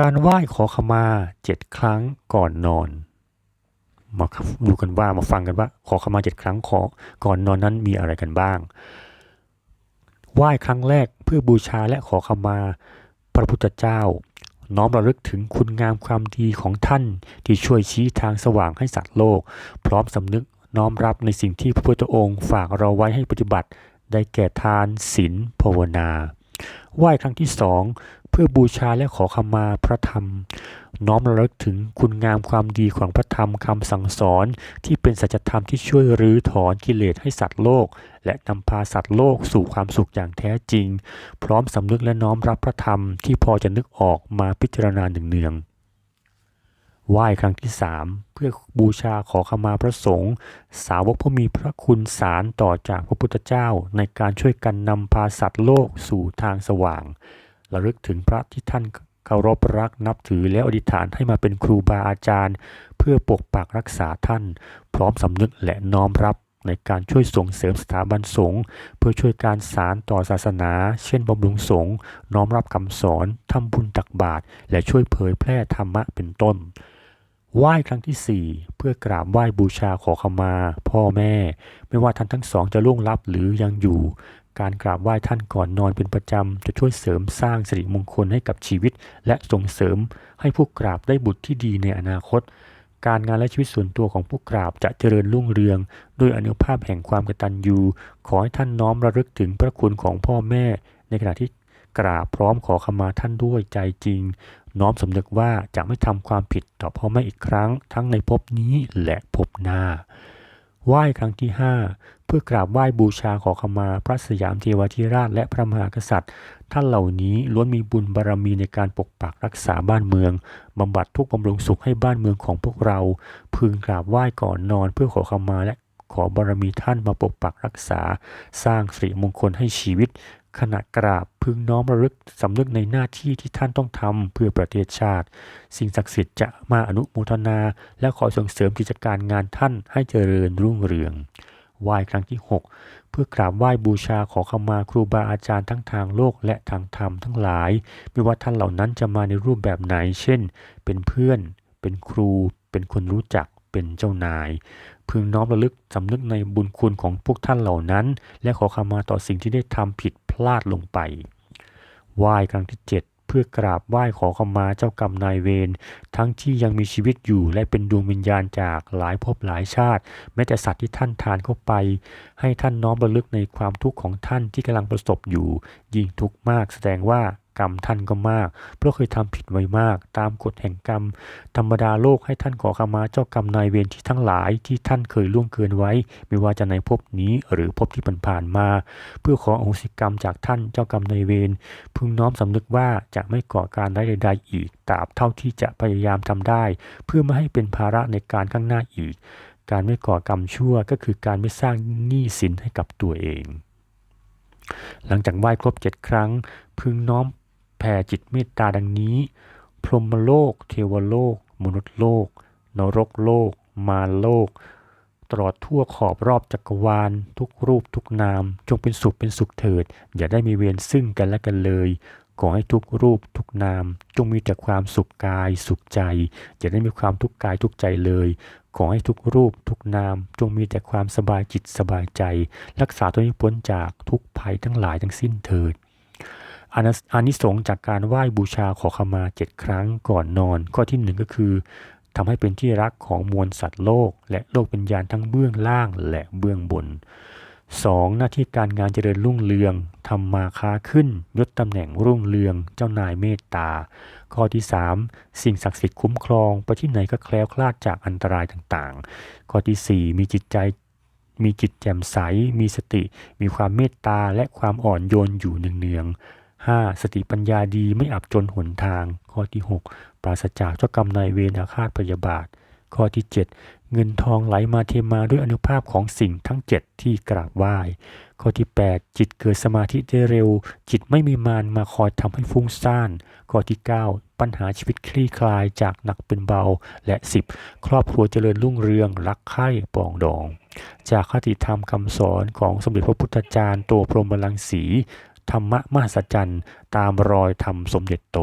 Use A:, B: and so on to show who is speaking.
A: การไหว้ขอขมาเจ็ดครั้งก่อนนอน มาดูกันว่ามาฟังกันว่า ขอขมาเจ็ดครั้งขอก่อนนอนนั้นมีอะไรกันบ้าง ไหว้ครั้งแรกเพื่อบูชาและขอขมาพระพุทธเจ้า น้อมระลึกถึงคุณงามความดีของท่านที่ช่วยชี้ทางสว่างให้สัตว์โลก พร้อมสำนึกน้อมรับในสิ่งที่พระพุทธองค์ฝากเราไว้ให้ปฏิบัติ ได้แก่ทานศีลภาวนา ไหว้ครั้งที่สองเพื่อบูชาและขอขมาพระธรรม น้อมระลึกถึงคุณงามความดีของพระธรรมคำสั่งสอนที่เป็นสัจธรรมที่ช่วยรื้อถอนกิเลสให้สัตว์โลก และนำพาสัตว์โลกสู่ความสุขอย่างแท้จริง พร้อมสำนึกและน้อมรับพระธรรมที่พอจะนึกออกมาพิจารณาหนึ่งเนืองๆ ไหว้ครั้งที่สามเพื่อบูชาขอขมาพระสงฆ์สาวกผู้มีพระคุณสารต่อจากพระพุทธเจ้า ในการช่วยกันนำพาสัตว์โลกสู่ทางสว่าง ระลึกถึงพระที่ท่านเคารพรักนับถือและอธิษฐานให้มาเป็นครูบาอาจารย์ เพื่อปกปักรักษาท่าน พร้อมสำนึกและน้อมรับในการช่วยส่งเสริมสถาบันสงฆ์เพื่อช่วยการสารต่อศาสนา เช่นบำรุงสงฆ์น้อมรับคำสอนทำบุญตักบาตรและช่วยเผยแพร่ธรรมะเป็นต้น ไหว้ครั้งที่ 4 เพื่อกราบไหว้บูชาขอขมา พ่อแม่ ไม่ว่าท่านทั้งสองจะล่วงลับหรือยังอยู่ การกราบไหว้ท่านก่อนนอนเป็นประจำ จะช่วยเสริมสร้างสิริมงคลให้กับชีวิต และส่งเสริมให้ผู้กราบได้บุตรที่ดีในอนาคต การงานและชีวิตส่วนตัวของผู้กราบจะเจริญรุ่งเรือง ด้วยอนุภาพแห่งความกตัญญูขอให้ท่านน้อมระลึกถึงพระคุณของพ่อแม่ ในขณะที่กราบพร้อมขอขมาท่านด้วยใจจริง น้อมสำนึกว่าจะไม่ทำความผิดต่อพ่อแม่อีกครั้ง ทั้งในภพนี้และภพหน้า ไหว้ครั้งที่ 5 เพื่อกราบไหว้บูชาขอขมาพระสยามเทวทิราชและพระมหากษัตริย์ ท่านเหล่านี้ล้วนมีบุญบารรมีในการปกปักรักษาบ้านเมืองบำบัดทุกบำรุงสุขให้บ้านเมืองของพวกเรา พึงกราบไหว้ก่อนนอนเพื่อขอขมาและขอบารมีท่านมาปกปักรักษา สร้างสิริมงคลให้ชีวิต ขณะกราบพึงน้อมระลึกสำนึกในหน้าที่ที่ท่านต้องทำเพื่อประเทศชาติ สิ่งศักดิ์สิทธิ์จะมาอนุโมทนา และขอส่งเสริมกิจการงานท่านให้เจริญรุ่งเรืองไหว้ครั้งที่ 6 เพื่อกราบไหว้บูชาขอขมาครูบาอาจารย์ทั้งทางโลกและทางธรรมทั้งหลาย ไม่ว่าท่านเหล่านั้นจะมาในรูปแบบไหน เช่น เป็นเพื่อน เป็นครู เป็นคนรู้จัก เป็นเจ้านาย พึงน้อมระลึกสำนึกในบุญคุณของพวกท่านเหล่านั้น และขอขมาต่อสิ่งที่ได้ทำผิด พลาดลงไปไหว้ครั้งที่ 7 เพื่อกราบไหว้ขอขมาเจ้ากรรมนายเวรทั้งที่ยังมีชีวิตอยู่และเป็นดวงวิญญาณจากหลายภพหลายชาติ แม้แต่สัตว์ที่ท่านทานเข้าไป ให้ท่านน้อมระลึกในความทุกข์ของท่านที่กำลังประสบอยู่ ยิ่งทุกข์มากแสดงว่า กรรมท่านก็มาก เพราะเคยทำผิดไว้มาก ตามกฎแห่งกรรม ธรรมดาโลกให้ท่านขอขมาเจ้ากรรมนายเวรที่ทั้งหลายที่ท่านเคยล่วงเกินไว้ ไม่ว่าจะในภพนี้หรือภพที่ผ่านๆมา เพื่อขออโหสิกรรมจากท่านเจ้ากรรมนายเวรพึงน้อมสำนึกว่าจะไม่ก่อการใดๆอีกตราบเท่าที่จะพยายามทำได้ เพื่อไม่ให้เป็นภาระในการข้างหน้าอีก การไม่ก่อกรรมชั่วก็คือการไม่สร้างหนี้สินให้กับตัวเอง หลังจากไหว้ครบเจ็ดครั้ง พึงน้อม ผ่จิตเมตตาดังนี้ พรหมโลก เทวโลก มนุษย์โลก นรกโลก มารโลก ตลอดทั่วขอบรอบจักรวาล ทุกรูปทุกนาม จงเป็นสุขเป็นสุขเถิด อย่าได้มีเวรซึ่งกันและกันเลยขอให้ทุกรูปทุกนาม จงมีแต่ความสุขกายสุขใจอย่าได้มีความทุกข์กายทุกใจเลย ขอให้ทุกรูปทุกนาม จงมีแต่ความสบายจิตสบายใจ รักษาตัวนี้พ้นจากทุกภัยทั้งหลายทั้งสิ้นเถิด อานิสงส์จากการไหว้บูชาขอขมาเจ็ดครั้งก่อนนอน ข้อที่หนึ่งก็คือทำให้เป็นที่รักของมวลสัตว์โลก และโลกเป็นญาณทั้งเบื้องล่างและเบื้องบน 2. หน้าที่การงานเจริญรุ่งเรืองทำมาค้าขึ้นยศตำแหน่งรุ่งเรือง เจ้านายเมตตา ข้อที่ 3 สิ่งศักดิ์สิทธิ์คุ้มครอง ไปที่ไหนก็แคล้วคลาดจากอันตรายต่างๆ ข้อที่ 4 มีจิตใจมีจิตแจ่มใส มีสติ มีความเมตตาและความอ่อนโยนอยู่เนืองๆ 5. สติปัญญาดีไม่อับจนหนทาง ข้อที่ 6 ปราศจากเจ้ากรรมนายเวรอาฆาตพยาบาท ข้อที่ 7 เงินทองไหลมาเทมาด้วยอนุภาพของสิ่งทั้ง 7 ที่กราบไหว้ ข้อที่ 8 จิตเกิดสมาธิได้เร็ว จิตไม่มีมารมาคอยทำให้ฟุ้งซ่าน ข้อที่ 9 ปัญหาชีวิตคลี่คลายจากหนักเป็นเบา และ 10 ครอบครัวเจริญรุ่งเรืองรักใคร่ปองดอง จากคติธรรมคำสอนของสมเด็จพระพุทธจารย์ตัวพรหมลังสี ธรรมะมหัศจรรย์ ตามรอยธรรมสมเด็จโต